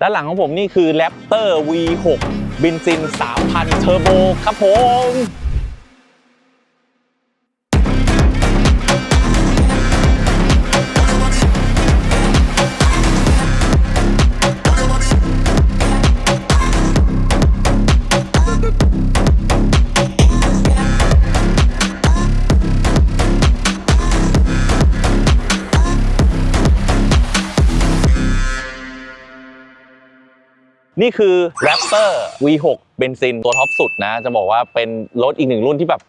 ด้านหลังของผมนี่คือ Raptor V6 บินซิน 3,000 เทอร์โบครับผม นี่คือ Raptor V6 เบนซินตัวท็อปสุดนะ จะบอกว่าเป็นรถอีกหนึ่งรุ่นที่แบบ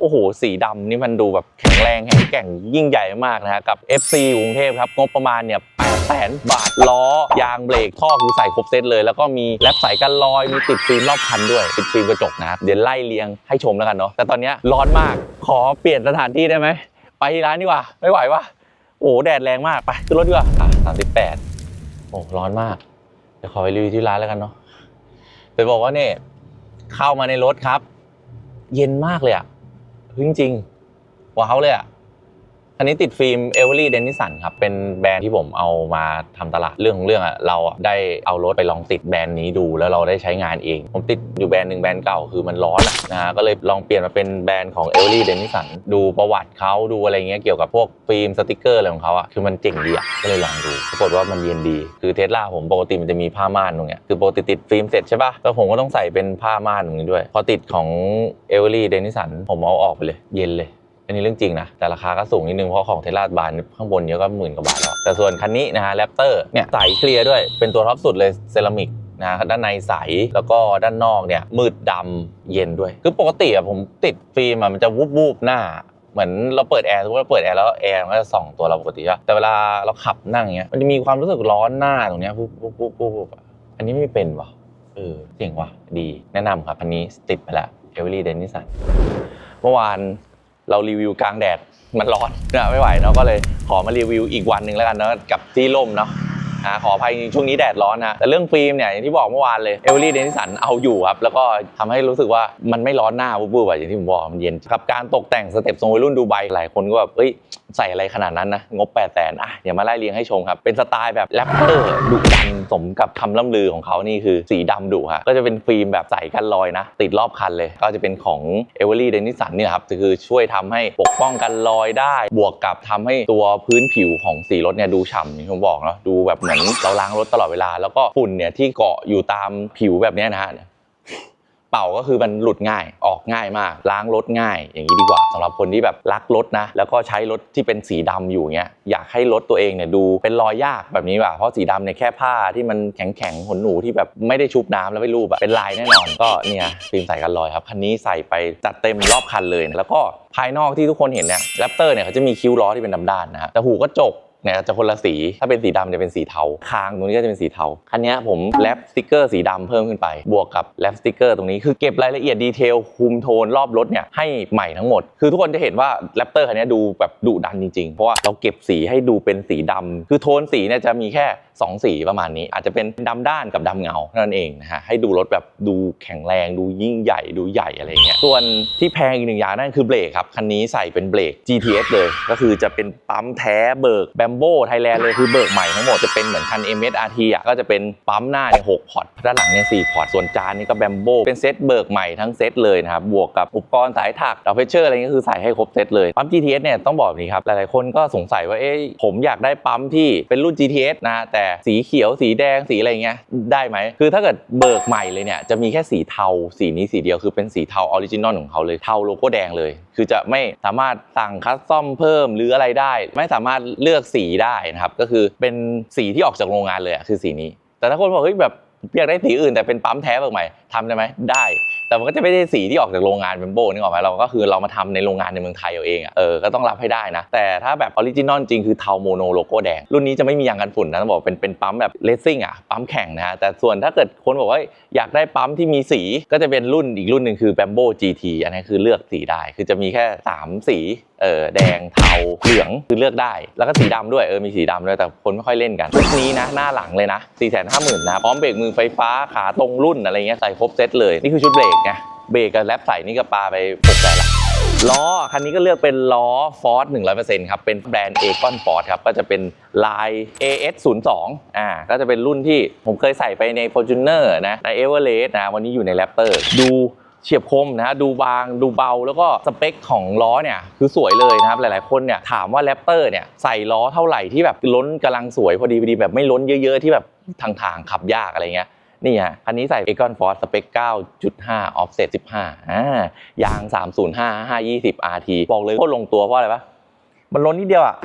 โอ้โห สีดำนี่มันดูแบบแข็งแรงแข็งแกร่งยิ่งใหญ่มากนะฮะกับ FC กรุงเทพครับ งบประมาณเนี่ย8แสนบาท ล้อยางเบรกท่อคือใส่ครบเซตเลย แล้วก็มีแรปใส่กันลอย มีติดฟิล์มรอบคันด้วย ติดฟิล์มกระจกนะครับเดี๋ยวไล่เลียงให้ชมแล้วกันเนาะแต่ตอนเนี้ยร้อนมากขอเปลี่ยนสถานที่ได้ไหมไปที่ร้านดีกว่าไม่ไหววะโอ้โหแดดแรงมากไปขึ้นรถดีกว่าอะ38โอ้ร้อนมากเดี๋ยวขอไปรีวิวที่ร้านแล้วกันเนาะไปบอกว่าเนี่ยเข้ามาในรถครับ เย็นมากเลยอะเฮ้ยจริงๆว้าวเลยอะ อันนี้ติดฟิล์มเอเวอรี่เดนิสันครับ เป็นแบรนด์ที่ผมเอามาทำตลาดเรื่องของเรื่องอะเราอะได้เอารถไปลองติดแบรนด์นี้ดู แล้วเราได้ใช้งานเอง ผมติดอยู่แบรนด์หนึ่งแบรนด์เก่าคือมันร้อนอะนะฮะก็เลยลองเปลี่ยนมาเป็นแบรนด์ของเอเวอรี่เดนิสันดูประวัติเขาดูอะไรเงี้ยเกี่ยวกับพวกฟิล์มสติกเกอร์อะไรของเขาอะคือมันเจ๋งดีอะก็เลยลองดูปรากฏว่ามันเย็นดี คือเทสลาผมปกติมันจะมีผ้าม่านตรงเนี้ยคือปกติติดฟิล์มเสร็จใช่ปะแล้วผมก็ต้องใส่เป็นผ้าม่านตรงนี้ด้วย พอติดของเอเวอรี่เดนิสันผมเอาออกไปเลย เย็นเลย อันนี้เรื่องจริงนะ แต่ราคาก็สูงนิดนึง เพราะของเทสลาบานข้างบนเยอะก็หมื่นกว่าบาทแล้ว แต่ส่วนคันนี้นะฮะแรปเตอร์เนี่ยใสเคลียร์ด้วย เป็นตัวท็อปสุดเลยเซรามิกนะฮะด้านในใสแล้วก็ด้านนอกเนี่ยมืดดำเย็นด้วย คือปกติอะผมติดฟิล์มอะมันจะวูบวูบๆหน้าเหมือนเราเปิดแอร์สมมติเราเปิดแอร์แล้วแอร์มันก็จะส่องตัวเราปกติใช่ปะแต่เวลาเราขับนั่งอย่างเงี้ยมันจะมีความรู้สึกร้อนหน้าตรงเนี้ยปุ๊บปุ๊บปุ๊บปุ๊บปุ๊บอะอันนี้ไม่เป็นว่ะเออเจ๋งว่ะดีแนะนำครับอันนี้ติดไปแล้วเอเวอรี่เดนนิสันเมื่อวาน เรารีวิวกลางแดดมันร้อนนะไม่ไหวเนาะก็เลยขอมารีวิวอีกวันหนึ่งแล้วกันเนาะกับที่ร่มเนาะขออภัยจริงช่วงนี้แดดร้อนนะแต่เรื่องฟิล์มเนี่ยอย่างที่บอกเมื่อวานเลยเอเวอรี่เดนิสันเอาอยู่ครับ แล้วก็ทำให้รู้สึกว่ามันไม่ร้อนหน้าบูบๆอะอย่างที่ผมบอกมันเย็นกับการตกแต่งสเต็ปทรงวัยรุ่นดูไบหลายคนก็แบบเอ้ยใส่อะไรขนาดนั้นนะ งบ8ปดแสนอะเดี๋ยวมาไล่เรียงให้ชมครับ เป็นสไตล์แบบแรปเตอร์ดุดัน สมกับคำล่ำลือของเขานี่คือสีดำดุฮะก็จะเป็นฟิล์มแบบใส่กันรอยนะ ติดรอบคันเลย ก็จะเป็นของเอเวอรี่เดนิสันเนี่ยครับคือช่วยทำให้ปกป้องกันรอยได้ บวกกับทำให้ตัวพื้นผิวของสีรถเนี่ยดูฉ่ำอย่างที่ผมบอกเนาะดูแบบเหมือนเราล้างรถตลอดเวลา แล้วก็ฝุ่นเนี่ยที่เกาะอยู่ตามผิวแบบนี้นะฮะ เป่าก็คือมันหลุดง่ายออกง่ายมาก ล้างรถง่าย อย่างนี้ดีกว่าสำหรับคนที่แบบรักรถนะ แล้วก็ใช้รถที่เป็นสีดำอยู่เงี้ยอยากให้รถตัวเองเนี่ยดูเป็นรอยยากแบบนี้ว่ะเพราะสีดำเนี่ยแค่ผ้าที่มันแข็งแข็งๆขนหนูที่แบบไม่ได้ชุบน้ำแล้วไม่รูปแบบเป็นลายแน่นอนก็เนี่ยฟิล์มใส่กันรอยครับคันนี้ใส่ไปจัดเต็มรอบคันเลย แล้วก็ภายนอกที่ทุกคนเห็นเนี่ยแรปเตอร์เนี่ยเขาจะมีคิ้วล้อที่เป็นดำด้านนะฮะแต่หูกระจก เนี่ยจะคนละสี ถ้าเป็นสีดำจะเป็นสีเทา คางตรงนี้ก็จะเป็นสีเทา คันเนี้ยผมแรปสติกเกอร์สีดำเพิ่มขึ้นไป บวกกับแรปสติกเกอร์ตรงนี้ คือเก็บรายละเอียดดีเทล คุมโทนรอบรถเนี่ยให้ใหม่ทั้งหมด คือทุกคนจะเห็นว่าแรปเตอร์คันเนี้ยดูแบบดุดันจริงๆ เพราะว่าเราเก็บสีให้ดูเป็นสีดำคือโทนสีเนี่ยจะมีแค่ 2 สีประมาณนี้ อาจจะเป็นดำด้านกับดำเงาเท่านั้นเองนะฮะ ให้ดูรถแบบดูแข็งแรง ดูยิ่งใหญ่ดูใหญ่อะไรเงี้ย ส่วนที่แพงอีกหนึ่งอย่างนั่นคือเบรกครับ คันนี้ใส่เป็นเบรก GTS เลย ก็คือจะเป็นปั๊มแท้เบิกแบมโบไทยแลนด์เลยคือเบิกใหม่ทั้งหมดจะเป็นเหมือนคัน MSRT อะก็จะเป็นปั๊มหน้าเนี่ยหกพอร์ตด้านหลังเนี่ยสี่พอร์ตส่วนจานนี่ก็แบมโบเป็นเซตเบิกใหม่ทั้งเซตเลยนะครับบวกกับอุปกรณ์สายถักดาวเพชเชอร์อะไรเงี้ยคือใส่ให้ครบเซตเลยปั๊ม GTS เนี่ยต้องบอกนี้ครับหลายๆคนก็สงสัยว่าเอ๊ะผมอยากได้ปั๊มที่เป็นรุ่น GTS นะแต่สีเขียวสีแดงสีอะไรเงี้ยได้ไหมคือถ้าเกิดเบิกใหม่เลยเนี่ยจะมีแค่สีเทาสีนี้สีเดียวคือเป็นสีเทาออริจินอลของเขาเลยเทาโลโก้แดงเลย คือจะไม่สามารถสั่งคัสตอมเพิ่มหรืออะไรได้ ไม่สามารถเลือกสีได้นะครับ ก็คือเป็นสีที่ออกจากโรงงานเลยอะคือสีนี้ แต่ถ้าคนบอกเฮ้ยแบบ อยากได้สีอื่นแต่เป็นปั๊มแท้เบิกใหม่ทำได้ไหมได้ แต่มันก็จะไม่ได้สีที่ออกจากโรงงานเป็นโบนึกออกไหมเราก็คือเรามาทำในโรงงานในเมืองไทยเอาเองอะเออก็ต้องรับให้ได้นะ แต่ถ้าแบบออริจินอลจริงคือเทาโมโนโลโก้แดง รุ่นนี้จะไม่มียางกันฝุ่นนะต้องบอกเป็นเป็นปั๊มแบบเลสซิ่งอะปั๊มแข่งนะแต่ส่วนถ้าเกิดคนบอกว่าอยากได้ปั๊มที่มีสีก็จะเป็นรุ่นอีกรุ่นหนึ่งคือ Bambo GT อันนี้คือเลือกสีได้คือจะมีแค่ 3 สีเออแดงเทาเหลืองคือเลือกได้ แล้วก็สีดำด้วยเออมีสีดำด้วยแต่คนไม่ค่อยเล่นกันชุดนี้นะหน้าหลังเลยนะ4 5 0 0 0 0นะพร้อมเบรกมือไฟฟ้าขาตรงรุ่นอะไรเงี้ยใส่ครบเซตเลย นี่คือชุดเบรกไงเบรกกับแรปใส่นี่ก็ปาไป6แสนละล้อคันนี้ก็เลือกเป็นล้อ Ford 100%ครับ เป็นแบรนด์ Agon Ford ครับ ก็จะเป็นลาย AS 0 2 อ่าก็จะเป็นรุ่นที่ผมเคยใส่ไปใน Fortuner นะ ใน Everest นะ วันนี้อยู่ใน Raptor ดูเฉียบคมนะดูบางดูเบาแล้วก็สเปคของล้อเนี่ยคือสวยเลยนะครับ หลายๆคนเนี่ยถามว่า Raptor เนี่ยใส่ล้อเท่าไหร่ที่แบบล้นกำลังสวยพอดีพอดีแบบไม่ล้นเยอะ ๆ ที่แบบ ทางๆขับยากอะไรเงี้ยนี่ฮะคันนี้ใส่ Econ Force สเปค 9.5 offset 15อ่ายาง 305 520 RT บอกเลยโคตรลงตัวเพราะอะไรปะมันล้นนิดเดียวอะ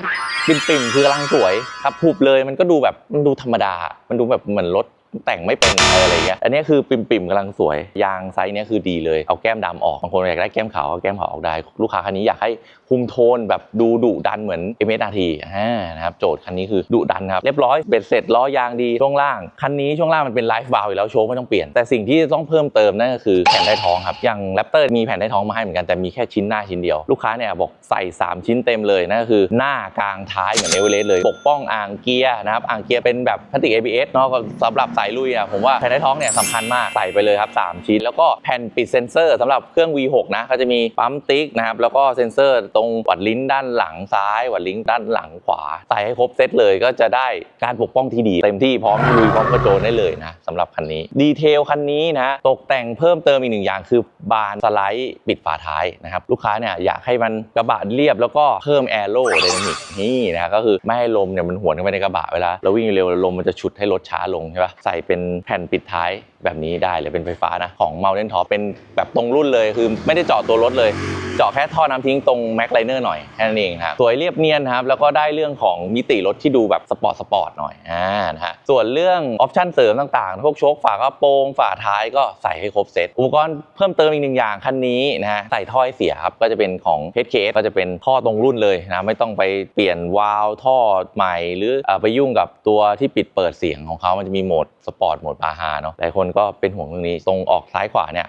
ปิ่มๆคือกำลังสวยครับผูบเลยมันก็ดูแบบมันดูธรรมดา มันดูแบบเหมือนรถ แต่งไม่เป็นอะไรอย่างเงี้ย อันนี้คือปิ่มๆกำลังสวย ยางไซส์เนี้ยคือดีเลย เอาแก้มดำออก บางคนอยากได้แก้มขาวเอาแก้มขาวออกได้ ลูกค้าคันนี้อยากให้คุมโทนแบบดูดุดันเหมือน MSRT อ่านะครับ โจทย์คันนี้คือดุดันครับ เรียบร้อย เบ็ดเสร็จล้อยางดี ช่วงล่าง คันนี้ช่วงล่างมันเป็นไลฟ์บาร์อยู่แล้วโชว์ไม่ต้องเปลี่ยน แต่สิ่งที่ต้องเพิ่มเติมนั่นก็คือแผ่นได้ท้องครับ อย่างแรปเตอร์มีแผ่นได้ท้องมาให้เหมือนกัน แต่มีแค่ชิ้นหน้าชิ้นเดียว ลูกค้าเนี่ยบอกใส่ 3 ชิ้นเต็มเลยนั่นก็คือหน้ากลางท้ายเหมือนเอเวอเรสต์เลย ปกป้องอ่างเกียร์นะครับ อ่างเกียร์เป็นแบบพลาสติก ABS เนาะสำหรับสายลุยอะผมว่าแผ่นได้ท้องเนี่ยสำคัญมากใส่ไปเลยครับ 3 ชิ้น แล้วก็แผ่นปิดเซ็นเซอร์สำหรับเครื่อง V6 นะก็จะมีปั๊มติ๊กนะครับแล้วก็เซ็นเซอร์ตรงวัดลิ้นด้านหลังซ้ายวัดลิ้นด้านหลังขวาใส่ให้ครบเซตเลยก็จะได้การปกป้องที่ดี เต็มที่พร้อมลุยพร้อมกระโจนได้เลยนะสำหรับคันนี้ ดีเทลคันนี้นะตกแต่งเพิ่มเติมอีกหนึ่งอย่าง คือบานสไลด์ปิดฝาท้ายนะครับลูกค้าเนี่ยอยากให้มันกระบะเรียบแล้วก็เพิ่มแอโรไดนามิกนี่นะก็คือไม่ให้ลมเนี่ยมันหวนเข้าไปในกระบะเวลาเราวิ่งเร็วลมมันจะฉุดให้รถช้าลงใช่ปะใส่เป็นแผ่นปิดท้าย แบบนี้ได้เลยเป็นไฟฟ้านะ ของ Mountain Top เป็นแบบตรงรุ่นเลย คือไม่ได้เจาะตัวรถเลย เจาะแค่ท่อน้ำทิ้งตรงแม็กไลเนอร์หน่อยแค่นั้นเองครับสวยเรียบเนียนครับ แล้วก็ได้เรื่องของมิติรถที่ดูแบบสปอร์ตสปอร์ตหน่อยอ่านะฮะส่วนเรื่องออปชั่นเสริมต่างๆ พวกโชคฝากระโปรงฝาท้ายก็ใส่ให้ครบเซตอุปกรณ์เพิ่มเติมอีกหนึ่งอย่างคันนี้นะฮะใส่ท่อให้เสียครับก็จะเป็นของ HKS ก็จะเป็นท่อตรงรุ่นเลยนะไม่ต้องไปเปลี่ยนวาล์วท่อใหม่ หรืออไปยุ่งกับตัวที่ปิดเปิดเสียงของเขามันจะมีโหมดสปอร์ตโหมดบาฮาเนาะหลายคนก็เป็นห่วงเรื่องนี้ ตรงออกซ้ายขวาเนี่ย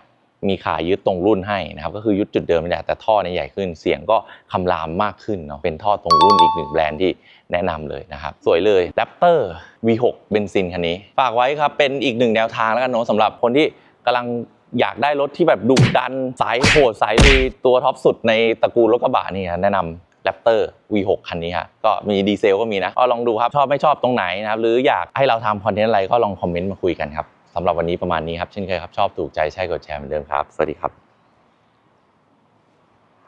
มีขายึดตรงรุ่นให้นะครับก็คือยึดจุดเดิมนี่แหละแต่ท่อเนี่ยใหญ่ขึ้นเสียงก็คำรามมากขึ้นเนาะเป็นท่อตรงรุ่นอีกหนึ่งแบรนด์ที่แนะนำเลยนะครับสวยเลย Raptor V6 เบนซินคันนี้ ฝากไว้ครับเป็นอีกหนึ่งแนวทางแล้วกันเนาะสำหรับคนที่กำลังอยากได้รถที่แบบดุดันสายโหดสายลุยตัวท็อปสุดในตระกูลรถกระบะนี่ครับแนะนำ Raptor V6 คันนี้ครับก็มีดีเซลก็มีนะก็ลองดูครับ ชอบไม่ชอบตรงไหนนะครับ หรืออยากให้เราทำคอนเทนต์อะไรก็ลองคอมเมนต์มาคุยกันครับ สำหรับวันนี้ประมาณนี้ครับเช่นเคยครับชอบถูกใจใช่กดแชร์เหมือนเดิมครับ สวัสดีครับ